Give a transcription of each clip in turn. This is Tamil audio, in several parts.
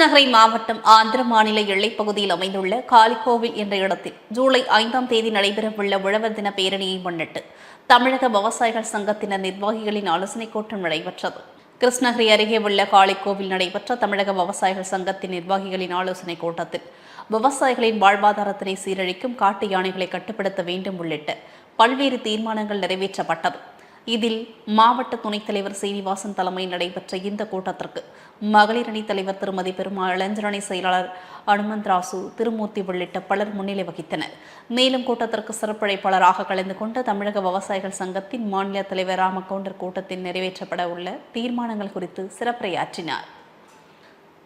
கிருஷ்ணகிரி மாவட்டம் ஆந்திர மாநில எல்லைப்பகுதியில் அமைந்துள்ள காளிகோவில் என்ற இடத்தில் ஜூலை ஐந்தாம் தேதி நடைபெறவுள்ள உழவர் தின பேரணியை முன்னிட்டு தமிழக விவசாயிகள் சங்கத்தினர் நிர்வாகிகளின் ஆலோசனைக் கூட்டம் நடைபெற்றது. கிருஷ்ணகிரி அருகே உள்ள காளிக்கோவில் நடைபெற்ற தமிழக விவசாயிகள் சங்கத்தின் நிர்வாகிகளின் ஆலோசனைக் கூட்டத்தில் விவசாயிகளின் வாழ்வாதாரத்தினை சீரழிக்கும் காட்டு யானைகளை கட்டுப்படுத்த வேண்டும் உள்ளிட்ட பல்வேறு தீர்மானங்கள் நிறைவேற்றப்பட்டது. இதில் மாவட்ட துணைத் தலைவர் சீனிவாசன் தலைமையில் நடைபெற்ற இந்த கூட்டத்திற்கு மகளிர் அணி தலைவர் திருமதி பெருமாள் இளைஞரணி செயலாளர் அனுமந்த் ராசு திருமூர்த்தி உள்ளிட்ட பலர் முன்னிலை வகித்தனர். மேலும் கூட்டத்திற்கு சிறப்பழைப்பாளராக கலந்து கொண்ட தமிழக விவசாயிகள் சங்கத்தின் மாநில தலைவர் ராமகவுண்டர் கூட்டத்தில் நிறைவேற்றப்பட உள்ள தீர்மானங்கள் குறித்து சிறப்புரையாற்றினார்.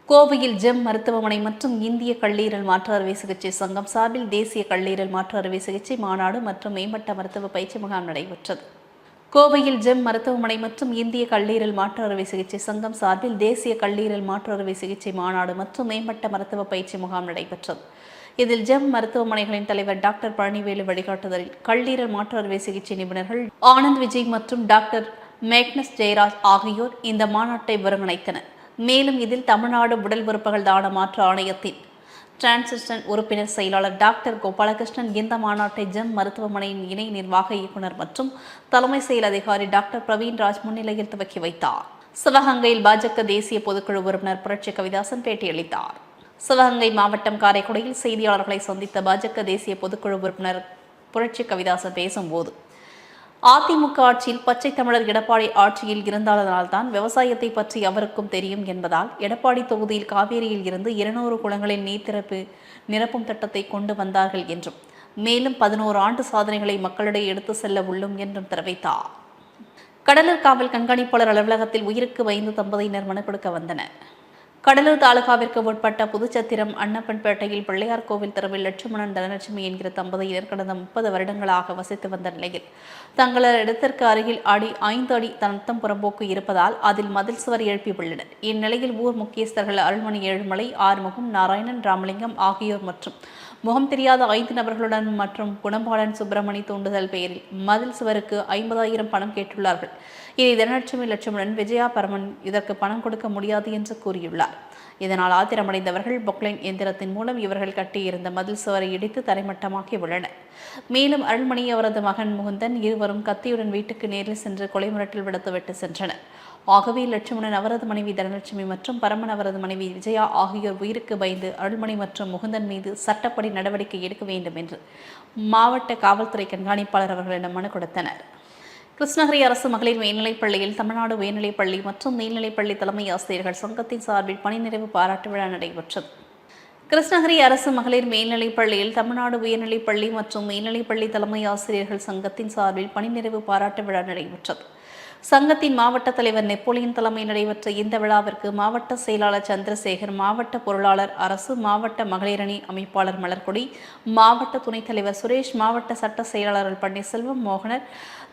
கோவையில் ஜெம் மருத்துவமனை மற்றும் இந்திய கல்லீரல் மாற்று அறுவை சிகிச்சை சங்கம் சார்பில் தேசிய கல்லீரல் மாற்று அறுவை சிகிச்சை மாநாடு மற்றும் மேம்பட்ட மருத்துவ பயிற்சி முகாம் நடைபெற்றது. கோவையில் ஜெம் மருத்துவமனை மற்றும் இந்திய கல்லீரல் மாற்று அறுவை சிகிச்சை சங்கம் சார்பில் தேசிய கல்லீரல் மாற்று அறுவை சிகிச்சை மாநாடு மற்றும் மேம்பட்ட மருத்துவ பயிற்சி முகாம் நடைபெற்றது. இதில் ஜெம் மருத்துவமனைகளின் தலைவர் டாக்டர் பழனிவேலு வழிகாட்டுதலில் கல்லீரல் மாற்று அறுவை சிகிச்சை நிபுணர்கள் ஆனந்த் விஜய் மற்றும் டாக்டர் மேக்னஸ் ஜெயராஜ் ஆகியோர் இந்த மாநாட்டை ஒருங்கிணைத்தனர். மேலும் இதில் தமிழ்நாடு உடல் உறுப்புகள் தான மாற்று ஆணையத்தின் டிரான்சிஸ்டன் உறுப்பினர் செயலாளர் டாக்டர் கோபாலகிருஷ்ணன் இந்த மாநாட்டை ஜெம் மருத்துவமனையின் இணை நிர்வாக இயக்குனர் மற்றும் தலைமை செயல் அதிகாரி டாக்டர் பிரவீன் ராஜ் முன்னிலையில் துவக்கி வைத்தார். சிவகங்கையில் பாஜக தேசிய பொதுக்குழு உறுப்பினர் புரட்சி கவிதாசன் பேட்டியளித்தார். சிவகங்கை மாவட்டம் காரைக்குடியில் செய்தியாளர்களை சந்தித்த பாஜக தேசிய பொதுக்குழு உறுப்பினர் புரட்சி கவிதாசன் பேசும்போது அதிமுக ஆட்சியில் பச்சை தமிழர் எடப்பாடி ஆட்சியில் இருந்ததனால்தான் விவசாயத்தை பற்றி அவருக்கும் தெரியும் என்பதால் எடப்பாடி தொகுதியில் காவேரியில் இருந்து இருநூறு குளங்களில் நீர் திறப்பு நிரப்பும் திட்டத்தை கொண்டு வந்தார்கள் என்றும் மேலும் பதினோரு ஆண்டு சாதனைகளை மக்களிடையே எடுத்து செல்ல உள்ளும் என்றும் தெரிவித்தார். கடலூர் காவல் கண்காணிப்பாளர் அலுவலகத்தில் உயிருக்கு வைந்து தம்பதியினர் மனு கொடுக்க வந்தனர். கடலூர் தாலுகாவிற்கு உட்பட்ட புதுச்சத்திரம் அன்னப்பன்பேட்டையில் பிள்ளையார் கோவில் தெருவில் லட்சுமணன் தனலட்சுமி என்கிற தம்பதியினர் கடந்த முப்பது வருடங்களாக வசித்து வந்த நிலையில் தங்களது இடத்திற்கு அருகில் அடி ஐந்து அடி தனத்தம் புறம்போக்கு இருப்பதால் அதில் மதில் சுவர் எழுப்பியுள்ளனர். இந்நிலையில் ஊர் முக்கியஸ்தர்கள் அருள்மணி ஏழுமலை ஆறுமுகம் நாராயணன் ராமலிங்கம் ஆகியோர் மற்றும் முகம் தெரியாத ஐந்து நபர்களுடன் மற்றும் குணபாலன் சுப்பிரமணி தூண்டுதல் பெயரில் மதில் சுவருக்கு ஐம்பதாயிரம் பணம் கேட்டுள்ளார்கள். இதை தனலட்சுமி லட்சுமணன் விஜயா பரமன் இதற்கு பணம் கொடுக்க முடியாது என்று கூறியுள்ளார். இதனால் ஆத்திரமடைந்தவர்கள் பொக்லைன் எந்திரத்தின் மூலம் இவர்கள் கட்டியிருந்த மதில் சுவரை இடித்து தரைமட்டமாக்கி உள்ளனர். மேலும் அருள்மணி அவரது மகன் முகுந்தன் இருவரும் கத்தியுடன் வீட்டுக்கு நேரில் சென்று கொலை மிரட்டல் விடுத்துவிட்டு சென்றனர். ஆகவே லட்சுமணன் அவரது மனைவி தனலட்சுமி மற்றும் பரமன் அவரது மனைவி விஜயா ஆகியோர் உயிருக்கு பயந்து அருள்மணி மற்றும் முகுந்தன் மீது சட்டப்படி நடவடிக்கை எடுக்க வேண்டும் என்று மாவட்ட காவல்துறை கண்காணிப்பாளர் அவர்களிடம் மனு கொடுத்தனர். கிருஷ்ணகிரி அரசு மகளிர் மேல்நிலைப் பள்ளியில் தமிழ்நாடு உயர்நிலைப் பள்ளி மற்றும் மேல்நிலைப் தலைமை ஆசிரியர்கள் சங்கத்தின் சார்பில் பணிநிறைவு பாராட்டு விழா நடைபெற்றது. கிருஷ்ணகிரி அரசு மகளிர் மேல்நிலைப் பள்ளியில் தமிழ்நாடு உயர்நிலைப் பள்ளி மற்றும் மேல்நிலைப் பள்ளி தலைமை ஆசிரியர்கள் சங்கத்தின் சார்பில் பணிநிறைவு பாராட்டு விழா நடைபெற்றது. சங்கத்தின் மாவட்ட தலைவர் நெப்போலியன் தலைமையில் நடைபெற்ற இந்த விழாவிற்கு மாவட்ட செயலாளர் சந்திரசேகர் மாவட்ட பொருளாளர் அரசு மாவட்ட மகளிரணி அமைப்பாளர் மலர்கொடி மாவட்ட துணைத் தலைவர் சுரேஷ் மாவட்ட சட்ட செயலாளர்கள் பன்னீர்செல்வம் மோகனர்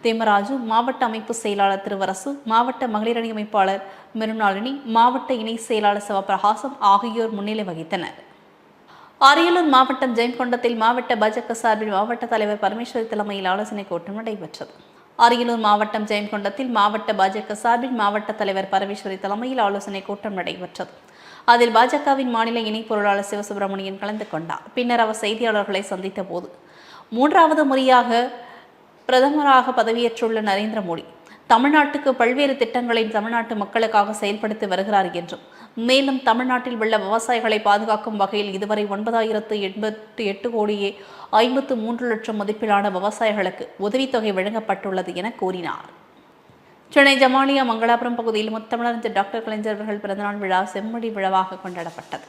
தேமராஜு மாவட்ட அமைப்பு செயலாளர் திருவரசு மாவட்ட மகளிரணி அமைப்பாளர் மிருணாளினி மாவட்ட இணை செயலாளர் சிவபிரகாசம் ஆகியோர் முன்னிலை வகித்தனர். அரியலூர் மாவட்டம் ஜெயங்கொண்டத்தில் மாவட்ட பாஜக சார்பில் மாவட்ட தலைவர் பரமேஸ்வரி தலைமையில் ஆலோசனைக் கூட்டம் நடைபெற்றது. அரியலூர் மாவட்டம் ஜெயங்கொண்டத்தில் மாவட்ட பாஜக சார்பில் மாவட்ட தலைவர் பரமேஸ்வரி தலைமையில் ஆலோசனைக் கூட்டம் நடைபெற்றது. அதில் பாஜகவின் மாநில இணை பொருளாளர் சிவசுப்பிரமணியன் கலந்து கொண்டார். பின்னர் அவர் செய்தியாளர்களை சந்தித்த போது மூன்றாவது முறையாக பிரதமராக பதவியேற்றுள்ள நரேந்திர மோடி தமிழ்நாட்டுக்கு பல்வேறு திட்டங்களை தமிழ்நாட்டு மக்களுக்காக செயல்படுத்தி வருகிறார் என்றும் மேலும் தமிழ்நாட்டில் உள்ள விவசாயிகளை பாதுகாக்கும் வகையில் இதுவரை ஒன்பதாயிரத்து எண்பத்தி எட்டு கோடியே ஐம்பத்து மூன்று லட்சம் மதிப்பிலான விவசாயிகளுக்கு உதவித்தொகை வழங்கப்பட்டுள்ளது என கூறினார். சென்னை ஜமாலியா மங்களாபுரம் பகுதியில் முத்தமிழறிஞர் டாக்டர் கலைஞர் அவர்கள் பிறந்தநாள் விழா செம்மொழி விழாவாக கொண்டாடப்பட்டது.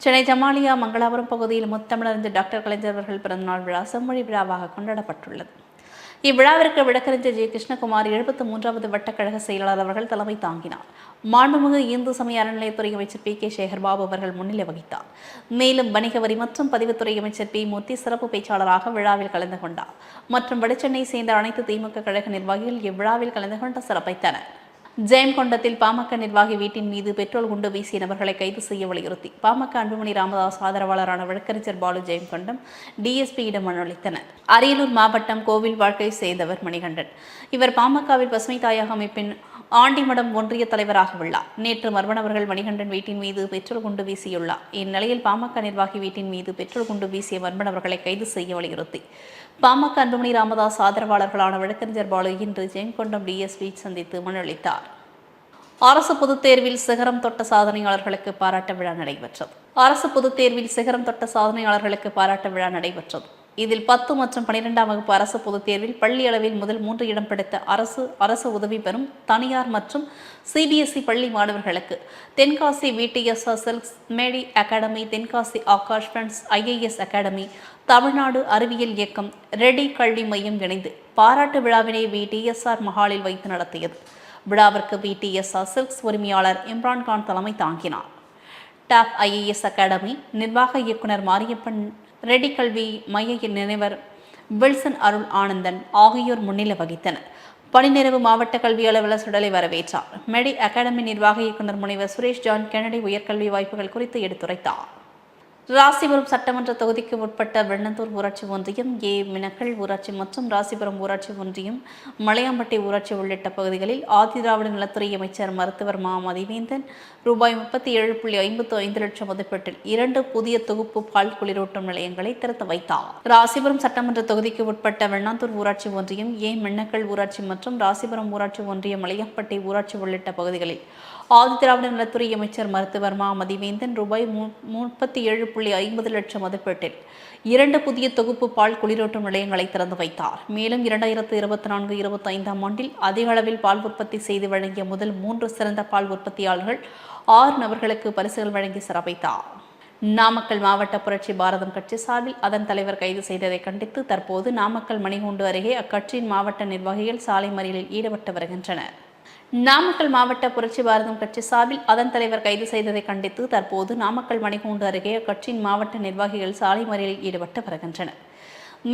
சென்னை ஜமாலியா மங்களாபுரம் பகுதியில் முத்தமிழறிஞர் டாக்டர் கலைஞர் அவர்கள் பிறந்தநாள் விழா செம்மொழி விழாவாக கொண்டாடப்பட்டுள்ளது. இவ்விழாவிற்கு விளக்கறிஞர் ஜெய கிருஷ்ணகுமார் எழுபத்தி மூன்றாவது வட்டக்கழக செயலாளர் அவர்கள் தலைமை தாங்கினார். மாண்புமிகு இந்து சமய அறநிலையத்துறை அமைச்சர் பி. கே. சேகர்பாபு அவர்கள் முன்னிலை வகித்தார். மேலும் வணிக வரி மற்றும் பதிவுத்துறை அமைச்சர் பி. மூர்த்தி சிறப்பு பேச்சாளராக விழாவில் கலந்து கொண்டார். மற்றும் வடசென்னை சேர்ந்த அனைத்து திமுக கழக நிர்வாகிகள் இவ்விழாவில் கலந்து கொண்டு சிறப்பித்தனர் ஜெயம்கொண்டத்தில் பாமக நிர்வாகி வீட்டின் மீது பெட்ரோல் குண்டு வீசிய நபர்களை கைது செய்ய வலியுறுத்தி பாமக அன்புமணி ராமதாஸ் ஆதரவாளரான வழக்கறிஞர் பாலு ஜெயம்கொண்டம் டிஎஸ்பியிடம் மனு அளித்தனர். அரியலூர் மாவட்டம் கோவில் வாழ்க்கை சேர்ந்தவர் மணிகண்டன். இவர் பாமகவில் பசுமை தாயக அமைப்பின் ஆண்டிமடம் ஒன்றிய தலைவராக உள்ளார் நேற்று மர்மணவர்கள் மணிகண்டன் வீட்டின் மீது பெட்ரோல் குண்டு வீசியுள்ளார். இந்நிலையில் பாமக நிர்வாகி வீட்டின் மீது பெட்ரோல் குண்டு வீசிய மர்மணவர்களை கைது செய்ய வலியுறுத்தி. பாமக அன்புமணி ராமதாஸ் ஆதரவாளர்களான வழக்கறிஞர் பாலு இன்று ஜெயங்கொண்டம் டிஎஸ்பி சந்தித்து மனு அளித்தார். அரசு பொதுத் தேர்வில் சிகரம் தொட்ட சாதனையாளர்களுக்கு பாராட்ட விழா நடைபெற்றது. அரசு பொதுத் தேர்வில் சிகரம் தொட்ட சாதனையாளர்களுக்கு பாராட்ட விழா நடைபெற்றது. இதில் பத்து மற்றும் பனிரெண்டாம் வகுப்பு அரசு பொதுத் தேர்வில் பள்ளி அளவில் முதல் மூன்று இடம் பிடித்த அரசு அரசு உதவி பெறும் தனியார் மற்றும் சிபிஎஸ்இ பள்ளி மாணவர்களுக்கு. Tenkasi VDSR Maddy academy Tenkasi Aakash friends IAS academy Tamil Nadu அறிவியல் இயக்கம் ரெடி கல்வி மையம் இணைந்து பாராட்டு விழாவினை விடிஎஸ்ஆர் மஹாலில் வைத்து நடத்தியது. விழாவிற்கு பிடிஎஸ்ஆர் சில்க்ஸ் உரிமையாளர் இம்ரான்கான் தலைமை தாங்கினார். டாப் ஐஏஎஸ் அகாடமி நிர்வாக இயக்குனர் மாரியப்பன் ரெடி கல்வி மையின் நினைவர் வில்சன் அருள் ஆனந்தன் ஆகியோர் முன்னிலை வகித்தனர். பணிநிறைவு மாவட்ட கல்வி அலுவலர் சுடலை வரவேற்றார். மெடி அகாடமி நிர்வாக இயக்குனர் முனைவர் சுரேஷ் ஜான் கெனடி உயர்கல்வி வாய்ப்புகள் குறித்து எடுத்துரைத்தார். ராசிபுரம் சட்டமன்ற தொகுதிக்கு உட்பட்ட வெண்ணந்தூர் ஊராட்சி ஒன்றியம் ஏ மினக்கல் ஊராட்சி மற்றும் ராசிபுரம் ஊராட்சி ஒன்றியம் மலையாம்பட்டி ஊராட்சி உள்ளிட்ட பகுதிகளில் ஆதிதிராவிட நலத்துறை அமைச்சர் மருத்துவர் மா மதிவேந்தன் ரூபாய் முப்பத்தி ஏழு புள்ளி ஐம்பத்து ஐந்து லட்சம் மதிப்பீட்டில் இரண்டு புதிய தொகுப்பு பால் குளிரூட்டும் நிலையங்களை திறந்து வைத்தார். ராசிபுரம் சட்டமன்ற தொகுதிக்கு உட்பட்ட வெண்ணாந்தூர் ஊராட்சி ஒன்றியம் ஏ மின்னக்கல் ஊராட்சி மற்றும் ராசிபுரம் ஊராட்சி ஒன்றியம் மலையாம்பட்டி ஊராட்சி உள்ளிட்ட பகுதிகளில் ஆதிதிராவிட நலத்துறை அமைச்சர் மருத்துவர் மா. மதிவேந்தன் ரூபாய் மு- முப்பத்தி ஏழு புள்ளி ஐம்பது லட்சம் மதிப்பீட்டில் இரண்டு புதிய தொகுப்பு பால் குளிரூட்டும் நிலையங்களை திறந்து வைத்தார். மேலும் இரண்டாயிரத்து இருபத்தி நான்கு இருபத்தி ஐந்தாம் ஆண்டில் அதிக அளவில் பால் உற்பத்தி செய்து வழங்கிய முதல் மூன்று சிறந்த பால் உற்பத்தியாளர்கள் ஆறு நபர்களுக்கு பரிசுகள் வழங்கி சிறப்பித்தார். நாமக்கல் மாவட்ட புரட்சி பாரதம் கட்சி சார்பில் அதன் தலைவர் கைது செய்ததை கண்டித்து தற்போது நாமக்கல் மணிகூண்டு அருகே அக்கட்சியின் மாவட்ட நிர்வாகிகள் சாலை மறியலில் ஈடுபட்டு வருகின்றனர். நாமக்கல் மாவட்ட புரட்சி பாரதம் கட்சி சார்பில் அதன் தலைவர் கைது செய்ததை கண்டித்து தற்போது நாமக்கல் மணிகூண்டு அருகே அக்கட்சியின் மாவட்ட நிர்வாகிகள் சாலை மறியலில் ஈடுபட்டு வருகின்றனர்.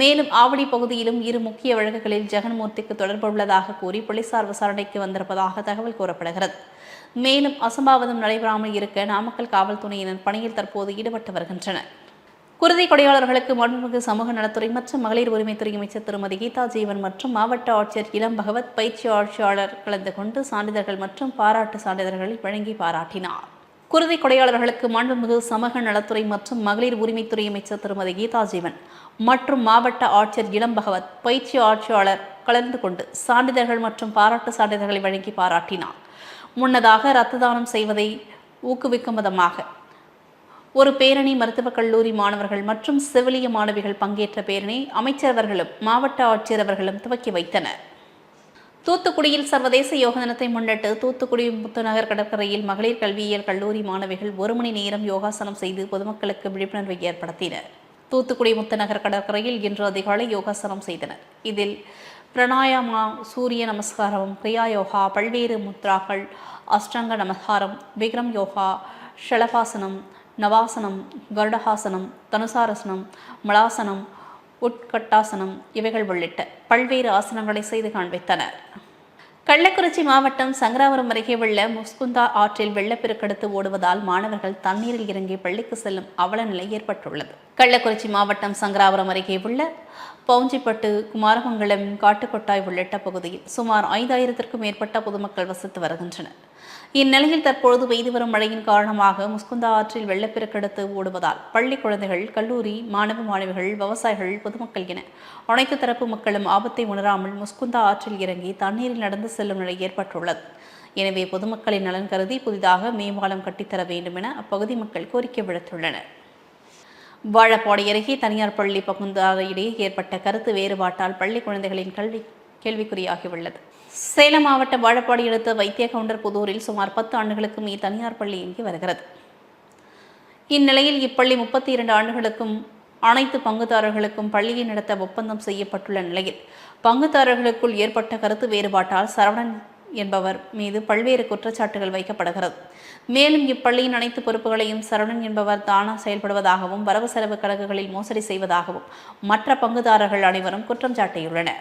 மேலும் ஆவடி பகுதியிலும் இரு முக்கிய வழக்குகளில் ஜெகன்மூர்த்திக்கு தொடர்பு உள்ளதாக கூறி போலீசார் விசாரணைக்கு வந்திருப்பதாக தகவல் கூறப்படுகிறது. மேலும் அசம்பாவிதம் நடைபெறாமல் இருக்க நாமக்கல் காவல்துறையினர் பணியில் தற்போது ஈடுபட்டு வருகின்றனர். குருதி கொடையாளர்களுக்கு மாண்புமிகு சமூக நலத்துறை மற்றும் மகளிர் உரிமைத்துறை அமைச்சர் திருமதி கீதா ஜீவன் மற்றும் மாவட்ட ஆட்சியர் இளம் பகவத் பயிற்சி ஆட்சியாளர் கலந்து கொண்டு சான்றிதழ்கள் மற்றும் பாராட்டு சான்றிதழ்களை வழங்கி பாராட்டினார். குருதி கொடையாளர்களுக்கு மாண்புமிகு சமூக நலத்துறை மற்றும் மகளிர் உரிமைத்துறை அமைச்சர் திருமதி கீதா ஜீவன் மற்றும் மாவட்ட ஆட்சியர் இளம் பகவத் பயிற்சி ஆட்சியாளர் கலந்து கொண்டு சான்றிதழ்கள் மற்றும் பாராட்டு சான்றிதழ்களை வழங்கி பாராட்டினார். முன்னதாக இரத்த தானம் செய்வதை ஊக்குவிக்கும் விதமாக ஒரு பேரணி மருத்துவக் கல்லூரி மாணவர்கள் மற்றும் செவிலிய மாணவிகள் பங்கேற்ற பேரணி அமைச்சரவர்களும் மாவட்ட ஆட்சியர் அவர்களும் துவக்கி வைத்தனர். தூத்துக்குடியில் சர்வதேச யோக தினத்தை முன்னிட்டு தூத்துக்குடி முத்துநகர் கடற்கரையில் மகளிர் கல்வியியல் கல்லூரி மாணவிகள் ஒரு மணி நேரம் யோகாசனம் செய்து பொதுமக்களுக்கு விழிப்புணர்வை ஏற்படுத்தினர். தூத்துக்குடி முத்துநகர் கடற்கரையில் இன்று அதிகாலை யோகாசனம் செய்தனர். இதில் பிரணாயாமா சூரிய நமஸ்காரம் கிரியா யோகா பல்வேறு முத்ராக்கள் அஷ்டாங்க நமஸ்காரம் விக்ரம் யோகா ஷலபாசனம் நவாசனம் கருடஹாசனம் தனுசாரசனம் மலாசனம் உட்கட்டாசனம் இவைகள் உள்ளிட்ட பல்வேறு ஆசனங்களை செய்து காண்பித்தனர். கள்ளக்குறிச்சி மாவட்டம் சங்கராபுரம் அருகே உள்ள முஸ்குந்தா ஆற்றில் வெள்ளப்பெருக்கெடுத்து ஓடுவதால் மாணவர்கள் தண்ணீரில் இறங்கி பள்ளிக்கு செல்லும் அவல நிலை ஏற்பட்டுள்ளது. கள்ளக்குறிச்சி மாவட்டம் சங்கராபுரம் அருகே உள்ள பவுஞ்சிப்பட்டு குமாரமங்கலம் காட்டுக்கொட்டாய் உள்ளிட்ட பகுதியில் சுமார் ஐந்தாயிரத்திற்கும் மேற்பட்ட பொதுமக்கள் வசித்து வருகின்றனர். இந்நிலையில் தற்பொழுது பெய்து வரும் மழையின் காரணமாக முஸ்குந்தா ஆற்றில் வெள்ளப்பெருக்கெடுத்து ஓடுவதால் பள்ளி குழந்தைகள் கல்லூரி மாணவ மாணவிகள் விவசாயிகள் பொதுமக்கள் என அனைத்து தரப்பு மக்களும் ஆபத்தை உணராமல் முஸ்குந்தா ஆற்றில் இறங்கி தண்ணீரில் நடந்து செல்லும் நிலை ஏற்பட்டுள்ளது. எனவே பொதுமக்களின் நலன் கருதி புதிதாக மேம்பாலம் கட்டித்தர வேண்டும் என அப்பகுதி மக்கள் கோரிக்கை விடுத்துள்ளனர். வாழப்பாடி அருகே தனியார் பள்ளி பகுந்தாத இடையே ஏற்பட்ட கருத்து வேறுபாட்டால் பள்ளி குழந்தைகளின் கல்வி கேள்விக்குறியாகியுள்ளது. சேலம் மாவட்டம் வாழப்பாடி அடுத்த வைத்திய கவுண்டர் புதூரில் சுமார் பத்து ஆண்டுகளுக்கு மீ தனியார் பள்ளி இயங்கி வருகிறது. இந்நிலையில் இப்பள்ளி முப்பத்தி இரண்டு ஆண்டுகளுக்கும் அனைத்து பங்குதாரர்களுக்கும் பள்ளியை நடத்த ஒப்பந்தம் செய்யப்பட்டுள்ள நிலையில் பங்குதாரர்களுக்குள் ஏற்பட்ட கருத்து வேறுபாட்டால் சரவணன் என்பவர் மீது பல்வேறு குற்றச்சாட்டுகள் வைக்கப்படுகிறது. மேலும் இப்பள்ளியின் அனைத்து பொறுப்புகளையும் சரவணன் என்பவர் தானா செயல்படுவதாகவும் வரவு செலவு கணக்குகளில் மோசடி செய்வதாகவும் மற்ற பங்குதாரர்கள் அனைவரும் குற்றம் சாட்டியுள்ளனர்.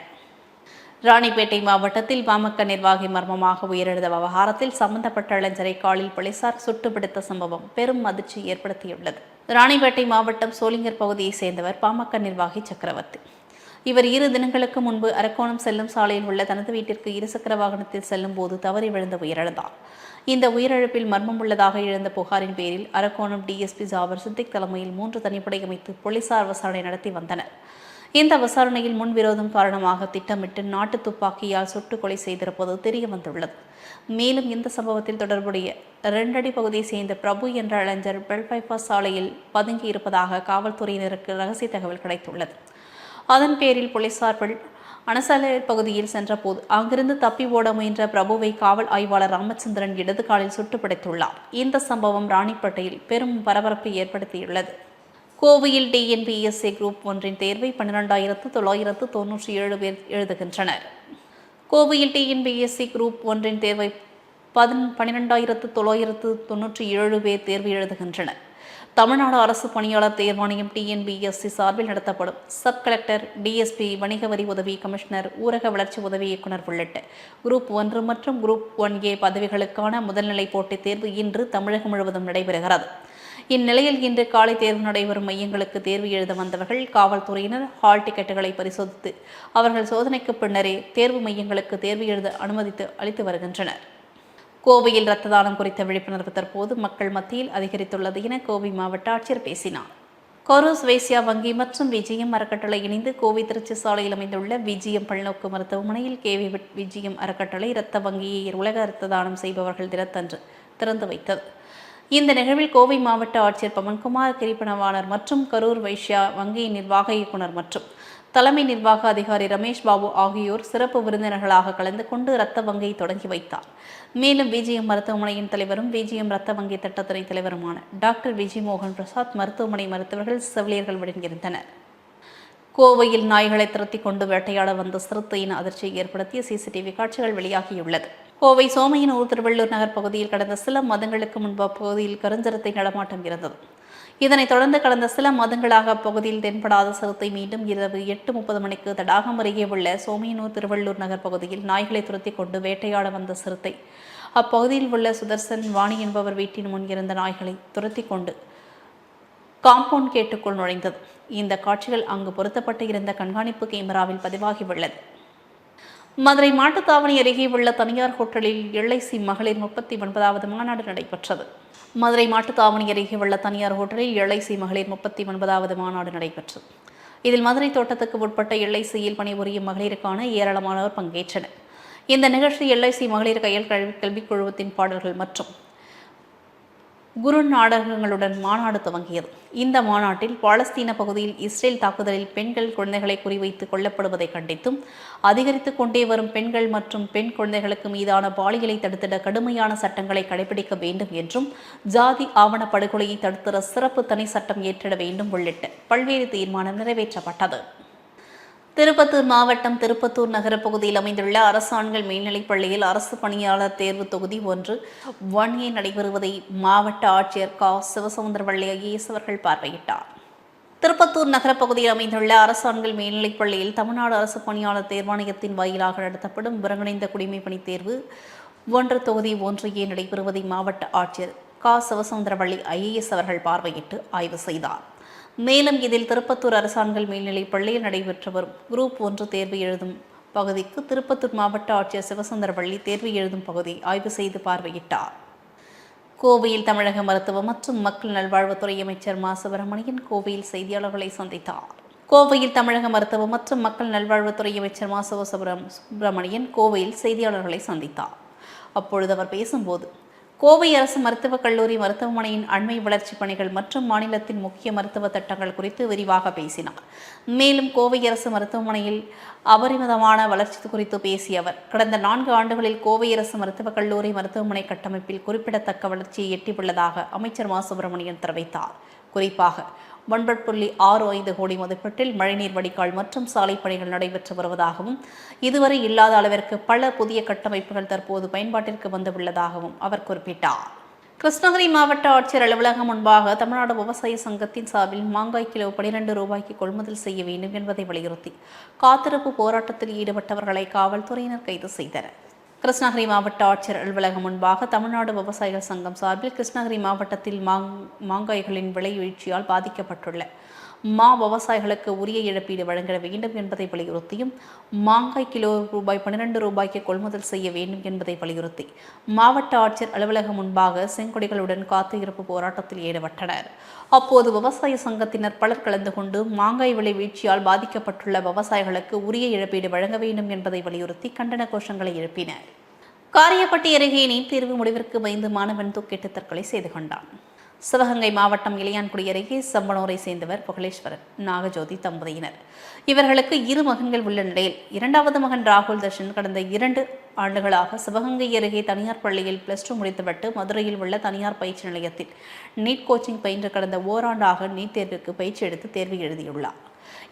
ராணிப்பேட்டை மாவட்டத்தில் பாமக நிர்வாகி மர்மமாக உயிரிழந்த விவகாரத்தில் சம்பந்தப்பட்ட இளைஞரை காலில் போலீசார் சுட்டுப்பிடித்த சம்பவம் பெரும் அதிர்ச்சி ஏற்படுத்தியுள்ளது. ராணிப்பேட்டை மாவட்டம் சோளிங்கர் பகுதியைச் சேர்ந்தவர் பாமக நிர்வாகி சக்கரவர்த்தி. இவர் இரு தினங்களுக்கு முன்பு அரக்கோணம் செல்லும் சாலையில் உள்ள தனது வீட்டிற்கு இருசக்கர வாகனத்தில் செல்லும் போது தவறி விழுந்து உயிரிழந்தார். இந்த உயிரிழப்பில் மர்மம் உள்ளதாக எழுந்த புகாரின் பேரில் அரக்கோணம் டிஎஸ்பி ஜாபர் சித்திக் தலைமையில் மூன்று தனிப்படை அமைத்து போலீசார் விசாரணை நடத்தி வந்தனர். இந்த விசாரணையில் முன்விரோதம் காரணமாக திட்டமிட்டு நாட்டு துப்பாக்கியால் சுட்டுக்கொலை செய்திருப்பது தெரிய வந்துள்ளது. மேலும் இந்த சம்பவத்தில் தொடர்புடைய ரெண்டடி பகுதியை சேர்ந்த பிரபு என்ற இளைஞர் பெல்பைபாஸ் சாலையில் பதுங்கி இருப்பதாக காவல்துறையினருக்கு ரகசிய தகவல் கிடைத்துள்ளது. அதன் பேரில் போலீசார்கள் பெல் அனசாலை பகுதியில் சென்றபோது அங்கிருந்து தப்பி ஓட முயன்ற பிரபுவை காவல் ஆய்வாளர் ராமச்சந்திரன் இடது காலில் இந்த சம்பவம் ராணிப்பேட்டையில் பெரும் பரபரப்பை ஏற்படுத்தியுள்ளது. கோவையில் டிஎன்பிஎஸ்சி குரூப் ஒன்றின் தேர்வை பன்னிரெண்டாயிரத்து தொள்ளாயிரத்து தொன்னூற்றி ஏழு பேர் எழுதுகின்றனர். கோவையில் டிஎன்பிஎஸ்சி குரூப் ஒன்றின் தேர்வை பதின் பன்னிரெண்டாயிரத்து தொள்ளாயிரத்து தொன்னூற்றி ஏழு பேர் தேர்வு எழுதுகின்றனர். தமிழ்நாடு அரசு பணியாளர் தேர்வாணையம் டிஎன்பிஎஸ்சி சார்பில் நடத்தப்படும் சப் கலெக்டர் டிஎஸ்பி வணிக வரி உதவி கமிஷனர் ஊரக வளர்ச்சி உதவி இயக்குனர் உள்ளிட்ட குரூப் ஒன்று மற்றும் குரூப் ஒன் ஏ பதவிகளுக்கான முதல்நிலை போட்டித் தேர்வு இன்று தமிழகம் முழுவதும் நடைபெறுகிறது. இந்நிலையில் இன்று காலை தேர்வு நடைபெறும் மையங்களுக்கு தேர்வு எழுத வந்தவர்கள் காவல்துறையினர் ஹால் டிக்கெட்டுகளை பரிசோதித்து அவர்கள் சோதனைக்கு பின்னரே தேர்வு மையங்களுக்கு தேர்வு எழுத அனுமதித்து அளித்து வருகின்றனர். கோவையில் ரத்த தானம் குறித்த விழிப்புணர்வு தற்போது மக்கள் மத்தியில் அதிகரித்துள்ளது என கோவை மாவட்ட ஆட்சியர் பேசினார். கொரோஸ் வேசியா வங்கி மற்றும் விஜயம் அறக்கட்டளை இணைந்து கோவை திருச்சி சாலையில் அமைந்துள்ள விஜயம் பல்நோக்கு மருத்துவமனையில் கேவி விஜயம் அறக்கட்டளை இரத்த வங்கியை உலக இரத்த தானம் செய்பவர்கள் தினத்தன்று திறந்து வைத்தது. இந்த நிகழ்வில் கோவை மாவட்ட ஆட்சியர் பவன்குமார் கிரிப்பணவாளர் மற்றும் கரூர் வைஷ்யா வங்கியின் நிர்வாக இயக்குனர் மற்றும் தலைமை நிர்வாக அதிகாரி ரமேஷ் பாபு ஆகியோர் சிறப்பு விருந்தினர்களாக கலந்து கொண்டு இரத்த வங்கியை தொடங்கி வைத்தார். மேலும் விஜயம் மருத்துவமனையின் தலைவரும் விஜயம் இரத்த வங்கி திட்டத்துறை தலைவருமான டாக்டர் விஜய் மோகன் பிரசாத் மருத்துவமனை மருத்துவர்கள் செவிலியர்கள் வழங்கியிருந்தனர். கோவையில் நாய்களை திருத்திக் கொண்டு வேட்டையாட வந்த சிறுத்தையின் அதிர்ச்சியை ஏற்படுத்திய சிசிடிவி காட்சிகள் வெளியாகியுள்ளது. கோவை சோமையனூர் திருவள்ளூர் நகர் பகுதியில் கடந்த சில மாதங்களுக்கு முன்பு அப்பகுதியில் கருஞ்சிரத்தை நடமாட்டம் இருந்தது. இதனைத் தொடர்ந்து கடந்த சில மாதங்களாக அப்பகுதியில் தென்படாத சிறுத்தை மீண்டும் இரவு எட்டு முப்பது மணிக்கு தடாகம் அருகே உள்ள சோமையனூர் திருவள்ளூர் நகர் பகுதியில் நாய்களை துரத்தி கொண்டு வேட்டையாட வந்த சிறுத்தை அப்பகுதியில் உள்ள சுதர்சன் வாணி என்பவர் வீட்டின் முன் இருந்த நாய்களை துரத்தி கொண்டு காம்பவுண்ட் கேட்டுக்குள் நுழைந்தது. இந்த காட்சிகள் அங்கு பொருத்தப்பட்டு இருந்த கண்காணிப்பு கேமராவில் பதிவாகியுள்ளது மதுரை மாட்டுத்தாவணி அருகே உள்ள தனியார் ஹோட்டலில் எல்ஐசி மகளிர் முப்பத்தி ஒன்பதாவது மாநாடு நடைபெற்றது. மதுரை மாட்டுத்தாவணி அருகே உள்ள தனியார் ஹோட்டலில் எல்ஐசி மகளிர் முப்பத்தி ஒன்பதாவது மாநாடு நடைபெற்றது. இதில் மதுரை தோட்டத்துக்கு உட்பட்ட எல்ஐசியில் பணிபுரியும் மகளிருக்கான ஏராளமானோர் பங்கேற்றனர். இந்த நிகழ்ச்சி எல்ஐசி மகளிர் கையல் கல்வி கல்விக் குழுவத்தின் பாடல்கள் மற்றும் குரு நாடகங்களுடன் மாநாடு துவங்கியது. இந்த மாநாட்டில் பாலஸ்தீன பகுதியில் இஸ்ரேல் தாக்குதலில் பெண்கள் குழந்தைகளை குறிவைத்து கொல்லப்படுவதை கண்டித்தும் அதிகரித்து கொண்டே வரும் பெண்கள் மற்றும் பெண் குழந்தைகளுக்கு மீதான பாலியலை தடுத்திட கடுமையான சட்டங்களை கடைபிடிக்க வேண்டும் என்றும் ஜாதி ஆவண படுகொலையை தடுத்திட சிறப்பு தனி சட்டம் ஏற்றிட வேண்டும் உள்ளிட்ட பல்வேறு தீர்மானம் நிறைவேற்றப்பட்டது. திருப்பத்தூர் மாவட்டம் திருப்பத்தூர் நகர பகுதியில் அமைந்துள்ள அரசு ஆண்கள் மேல்நிலைப் பள்ளியில் அரசு பணியாளர் தேர்வு தொகுதி ஒன்று ஒன் ஏ நடைபெறுவதை மாவட்ட ஆட்சியர் கா. சிவசமுந்தரவள்ளி ஐஏஎஸ் அவர்கள் பார்வையிட்டார். திருப்பத்தூர் நகர பகுதியில் அமைந்துள்ள அரசு ஆண்கள் மேல்நிலைப் பள்ளியில் தமிழ்நாடு அரசு பணியாளர் தேர்வாணையத்தின் வாயிலாக நடத்தப்படும் ஒருங்கிணைந்த குடிமை பணி தேர்வு ஒன்று தொகுதி ஒன்று ஏ நடைபெறுவதை மாவட்ட ஆட்சியர் கா. சிவசமுந்தரவள்ளி ஐஏஎஸ் அவர்கள் பார்வையிட்டு ஆய்வு செய்தார். மேலும் இதில் திருப்பத்தூர் அரசாண்கள் மேல்நிலைப் பள்ளியில் நடைபெற்று வரும் குரூப் ஒன்று தேர்வு எழுதும் பகுதிக்கு திருப்பத்தூர் மாவட்ட ஆட்சியர் சிவசுந்தரவள்ளி தேர்வு எழுதும் பகுதி ஆய்வு செய்து பார்வையிட்டார். கோவையில் தமிழக மருத்துவ மற்றும் மக்கள் நல்வாழ்வுத்துறை அமைச்சர் மா. சுப்பிரமணியன் கோவையில் செய்தியாளர்களை சந்தித்தார். கோவையில் தமிழக மருத்துவ மற்றும் மக்கள் நல்வாழ்வுத்துறை அமைச்சர் மா. சுப்பிரமணியன் கோவையில் செய்தியாளர்களை சந்தித்தார். அப்பொழுது அவர் பேசும்போது கோவை அரசு மருத்துவக் கல்லூரி மருத்துவமனையின் அண்மை வளர்ச்சிப் பணிகள் மற்றும் மாநிலத்தின் முக்கிய மருத்துவ திட்டங்கள் குறித்து விரிவாக பேசினார். மேலும் கோவை அரசு மருத்துவமனையில் அபரிமிதமான வளர்ச்சி குறித்து பேசிய அவர் கடந்த நான்கு ஆண்டுகளில் கோவை அரசு மருத்துவக் கல்லூரி மருத்துவமனை கட்டமைப்பில் குறிப்பிடத்தக்க வளர்ச்சியை எட்டியுள்ளதாக அமைச்சர் மா. சுப்பிரமணியன் தெரிவித்தார். குறிப்பாக ஒன்பது புள்ளி ஆறு ஐந்து கோடி மதிப்பீட்டில் மழைநீர் வடிகால் மற்றும் சாலை பணிகள் நடைபெற்று வருவதாகவும் இதுவரை இல்லாத அளவிற்கு பல புதிய கட்டமைப்புகள் தற்போது பயன்பாட்டிற்கு வந்துள்ளதாகவும் அவர் குறிப்பிட்டார். கிருஷ்ணகிரி மாவட்ட ஆட்சியர் அலுவலகம் முன்பாக தமிழ்நாடு விவசாய சங்கத்தின் சார்பில் மாங்காய் கிலோ பனிரெண்டு ரூபாய்க்கு கொள்முதல் செய்ய வேண்டும் என்பதை வலியுறுத்தி காத்திருப்பு போராட்டத்தில் ஈடுபட்டவர்களை காவல்துறையினர் கைது செய்தனர். கிருஷ்ணகிரி மாவட்ட ஆட்சியர் அலுவலகம் முன்பாக தமிழ்நாடு விவசாயிகள் சங்கம் சார்பில் கிருஷ்ணகிரி மாவட்டத்தில் மாங் மாங்காய்களின் விலை வீழ்ச்சியால் பாதிக்கப்பட்டுள்ள மா விவசாயிகளுக்கு உரிய இழப்பீடு வழங்க வேண்டும் என்பதை வலியுறுத்தியும் மாங்காய் கிலோ ரூபாய் பன்னிரண்டு ரூபாய்க்கு கொள்முதல் செய்ய வேண்டும் என்பதை வலியுறுத்தி மாவட்ட ஆட்சியர் அலுவலகம் முன்பாக செங்கொடிகளுடன் காத்திருப்பு போராட்டத்தில் ஈடுபட்டனர். அப்போது விவசாய சங்கத்தினர் பலர் கலந்து கொண்டு மாங்காய் விலை வீழ்ச்சியால் பாதிக்கப்பட்டுள்ள விவசாயிகளுக்கு உரிய இழப்பீடு வழங்க வேண்டும் என்பதை வலியுறுத்தி கண்டன கோஷங்களை எழுப்பினர். காரியப்பட்டி அருகே நீட் தேர்வு முடிவிற்கு பயந்து மாணவன் தூக்கிட்டு தற்கொலை செய்து கொண்டான். சிவகங்கை மாவட்டம் இளையான்குடி அருகே சம்பனூரை சேர்ந்தவர் புகழேஸ்வரன் நாகஜோதி தம்பதியினர். இவர்களுக்கு இரு மகன்கள் உள்ள நிலையில் இரண்டாவது மகன் ராகுல் தர்ஷன் கடந்த இரண்டு ஆண்டுகளாக சிவகங்கை அருகே தனியார் பள்ளியில் பிளஸ் டூ முடித்துவிட்டு மதுரையில் உள்ள தனியார் பயிற்சி நிலையத்தில் நீட் கோச்சிங் பயின்று கடந்த ஓராண்டாக நீட் தேர்வுக்கு பயிற்சி எடுத்து தேர்வு எழுதியுள்ளார்.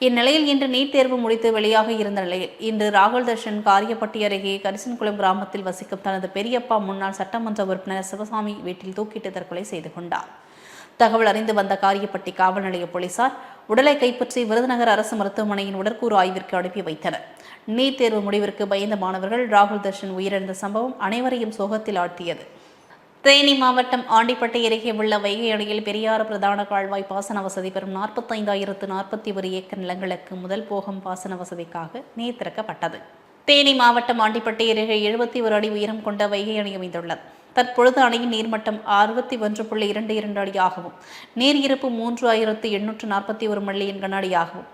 இந்நிலையில் இன்று நீட் தேர்வு முடித்து வெளியாக இருந்த நிலையில் இன்று ராகுல் தர்ஷன் காரியப்பட்டி அருகே கரிசன்குளம் கிராமத்தில் வசிக்கும் தனது பெரியப்பா முன்னாள் சட்டமன்ற உறுப்பினர் சிவசாமி வீட்டில் தூக்கிட்டு தற்கொலை செய்து கொண்டார். தகவல் அறிந்து வந்த காரியப்பட்டி காவல் நிலைய போலீசார் உடலை கைப்பற்றி விருதுநகர் அரசு மருத்துவமனையின் உடற்கூறு ஆய்விற்கு அனுப்பி வைத்தனர். நீட் தேர்வு முடிவிற்கு பயந்த மாணவர்கள் ராகுல் தர்ஷன் உயிரிழந்த சம்பவம் அனைவரையும் சோகத்தில் ஆழ்த்தியது. தேனி மாவட்டம் ஆண்டிப்பட்டி அருகே உள்ள வைகை அணையில் பெரியாறு பிரதான கால்வாய் பாசன வசதி பெறும் நாற்பத்தைந்தாயிரத்து நாற்பத்தி ஒரு ஏக்கர் நிலங்களுக்கு முதல் போகம் பாசன வசதிக்காக நீர் திறக்கப்பட்டது. தேனி மாவட்டம் ஆண்டிப்பட்டி அருகே எழுபத்தி ஒரு அடி உயரம் கொண்ட வைகை அணை அமைந்துள்ளது. தற்பொழுது அணையின் நீர்மட்டம் அறுபத்தி ஒன்று புள்ளி இரண்டு இரண்டு அடியாகவும் நீர் இருப்பு மூன்று ஆயிரத்து எண்ணூற்று நாற்பத்தி ஒரு மில்லியன் கனஅடியாகவும்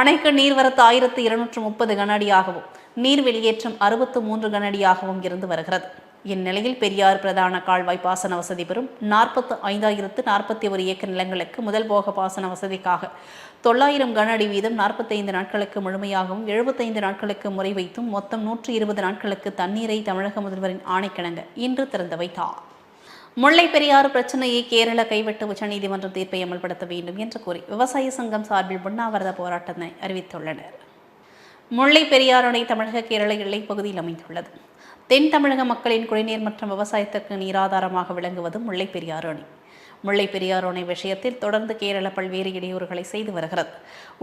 அணைக்கு நீர்வரத்து ஆயிரத்து இருநூற்று முப்பது கனஅடியாகவும் நீர் வெளியேற்றம் அறுபத்து மூன்று கனஅடியாகவும் இருந்து வருகிறது. இந்நிலையில் பெரியார் பிரதான கால்வாய் பாசன வசதி பெறும். நாற்பத்து ஐந்தாயிரத்து நாற்பத்தி ஒரு ஏக்கர் நிலங்களுக்கு முதல் போக பாசன வசதிக்காக தொள்ளாயிரம் கன அடி வீதம் நாற்பத்தைந்து நாட்களுக்கு முழுமையாகவும் எழுபத்தைந்து நாட்களுக்கு முறை வைத்தும் மொத்தம் நூற்றி இருபது நாட்களுக்கு தண்ணீரை தமிழக முதல்வரின் ஆணைக்கிணங்க இன்று திறந்து வைத்தார். முல்லை பெரியாறு பிரச்சனையை கேரள கைவிட்டு உச்சநீதிமன்றம் தீர்ப்பை அமல்படுத்த வேண்டும் என்று கூறி விவசாய சங்கம் சார்பில் உண்ணாவிரத போராட்டத்தை அறிவித்துள்ளனர். முல்லை பெரியாறு அணை தமிழக கேரள எல்லைப் பகுதியில் அமைந்துள்ளது. தென் தமிழக மக்களின் குடிநீர் மற்றும் விவசாயத்திற்கு நீராதாரமாக விளங்குவது முல்லை பெரியாறு அணை. முல்லை பெரியாறு அணை விஷயத்தில் தொடர்ந்து கேரள பல்வேறு இடையூறுகளை செய்து வருகிறது.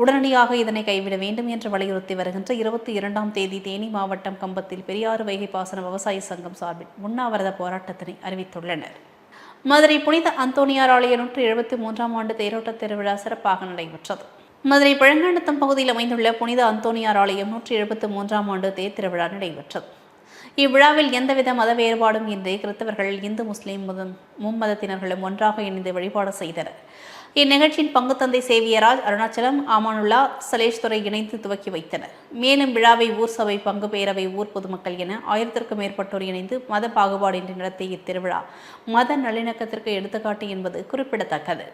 உடனடியாக இதனை கைவிட வேண்டும் என்று வலியுறுத்தி வருகின்ற இருபத்தி இரண்டாம் தேதி தேனி மாவட்டம் கம்பத்தில் பெரியாறு வைகை பாசன விவசாய சங்கம் சார்பில் உண்ணாவிரத போராட்டத்தினை அறிவித்துள்ளனர். மதுரை புனித அந்தோனியார் ஆலய நூற்றி எழுபத்தி மூன்றாம் ஆண்டு தேரோட்ட திருவிழா சிறப்பாக நடைபெற்றது. மதுரை பழங்காண்டத்தம் பகுதியில் அமைந்துள்ள புனித அந்தோனியார் ஆலயம் நூற்றி எழுபத்தி மூன்றாம் ஆண்டு தேர் திருவிழா நடைபெற்றது. இவ்விழாவில் எந்தவித மத வேறுபாடும் இன்றி கிறிஸ்தவர்கள் இந்து முஸ்லீம் முதன் மும்மதத்தினர்களும் ஒன்றாக இணைந்து வழிபாடு செய்தனர். இந்நிகழ்ச்சியின் பங்குத்தந்தை சேவியராஜ் அருணாச்சலம் ஆமானுல்லா சலேஷ்துறை இணைந்து துவக்கி வைத்தனர். மேலும் விழாவை ஊர் சபை பங்கு பேரவை ஊர் பொதுமக்கள் என ஆயிரத்திற்கும் மேற்பட்டோர் இணைந்து மத பாகுபாடின்றி நடத்திய இத்திருவிழா மத நல்லிணக்கத்திற்கு எடுத்துக்காட்டு என்பது குறிப்பிடத்தக்கது.